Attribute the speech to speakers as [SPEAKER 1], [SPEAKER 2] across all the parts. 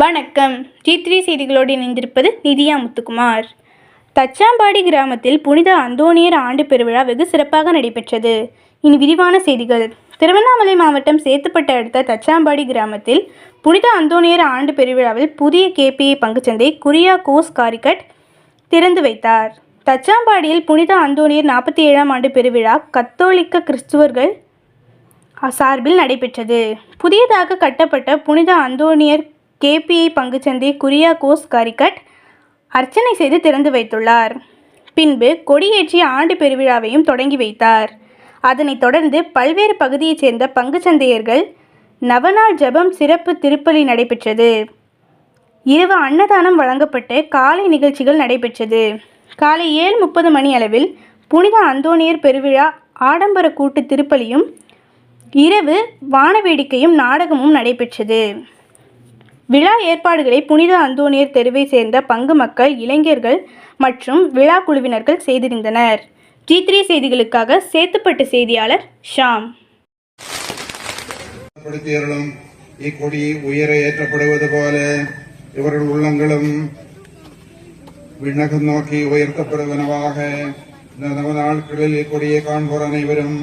[SPEAKER 1] வணக்கம். G three செய்திகளோடு இணைந்திருப்பது நிதியா முத்துக்குமார். தச்சாம்பாடி கிராமத்தில் புனித அந்தோனியர் ஆண்டு பெருவிழா வெகு சிறப்பாக நடைபெற்றது. இனி விரிவான செய்திகள். திருவண்ணாமலை மாவட்டம் சேத்துப்பட்டு அடுத்த தச்சாம்பாடி கிராமத்தில் புனித அந்தோணியர் ஆண்டு பெருவிழாவில் புதிய கேபிஐ பங்குச்சந்தை குரியா கோஸ் காரிக்கட் திறந்து வைத்தார். தச்சாம்பாடியில் புனித அந்தோனியர் நாற்பத்தி ஏழாம் ஆண்டு பெருவிழா கத்தோலிக்க கிறிஸ்துவர்கள் சார்பில் நடைபெற்றது. புதியதாக கட்டப்பட்ட புனித அந்தோணியர் கேபிஐ பங்குச்சந்தை குரியாகோஸ் கரிக்கட் அர்ச்சனை செய்து திறந்து வைத்துள்ளார். பின்பு கொடியேற்றிய ஆண்டு பெருவிழாவையும் தொடங்கி வைத்தார். அதனைத் தொடர்ந்து பல்வேறு பகுதியைச் சேர்ந்த பங்குச்சந்தையர்கள் நவநாள் ஜெபம் சிறப்பு திருப்பலி நடைபெற்றது. இரவு அன்னதானம் வழங்கப்பட்டு காலை நிகழ்ச்சிகள் நடைபெற்றது. காலை ஏழு முப்பது மணி அளவில் புனித அந்தோனியர் பெருவிழா ஆடம்பர கூட்டு திருப்பலியும் இரவு வானவேடிக்கையும் நாடகமும் நடைபெற்றது. விழா ஏற்பாடுகளை புனித அந்தோனியர் தெருவை சேர்ந்த பங்கு மக்கள் இளைஞர்கள் மற்றும் விழா குழுவினர்கள் செய்திருந்தனர். ஜி த்ரீ செய்திகளுக்காக சேத்துப்பட்டு செய்தியாளர் ஷாம்.
[SPEAKER 2] படுத்தியர்களும் இக்கொடி உயர ஏற்றப்படுவது போல இவர்கள் உள்ளங்களும் விண்ணகம் நோக்கி உயர்த்தப்படுவனவாக. இந்த நவ நாட்களில் இக்கொடியை காண்போர் அனைவரும்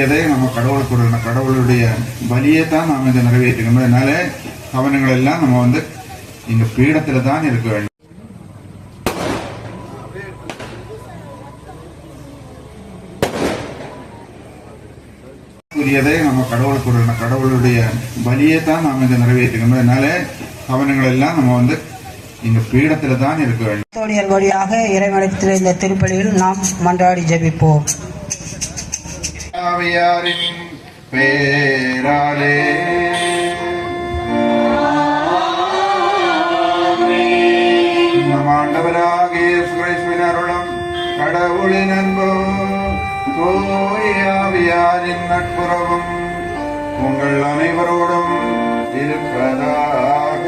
[SPEAKER 2] வேண்டியதை நம்ம கடவுளுக்கு கொடுக்கணும் கடவுளுடைய வழியை தான் நாம் இதை நிறைவேற்றணும் அதனால கவனங்கள் எல்லாம் நம்ம வந்து இந்த பீடத்துல தான் இருக்க வேண்டும். உரியதை நம்ம கடவுளுக்கு கொடுக்கணும் கடவுளுடைய வழியை தான் நாம் இதை நிறைவேற்றணும் அதனால கவனங்கள் எல்லாம் நம்ம வந்து இந்த பீடத்துல தான் இருக்க வேண்டும்.
[SPEAKER 3] வழியாக இறைவனத்தில் இந்த திருப்பலியில் நாம் மன்றாடி ஜபிப்போம்.
[SPEAKER 2] ஆவியாரின் பேராலே நம் ஆண்டவராகிய இயேசு கிறிஸ்துவின் அருளும் கடவுளின் அன்பும் தூய ஆவியாரின் நட்புறவும் உங்கள் அனைவரோடும் இருப்பதாக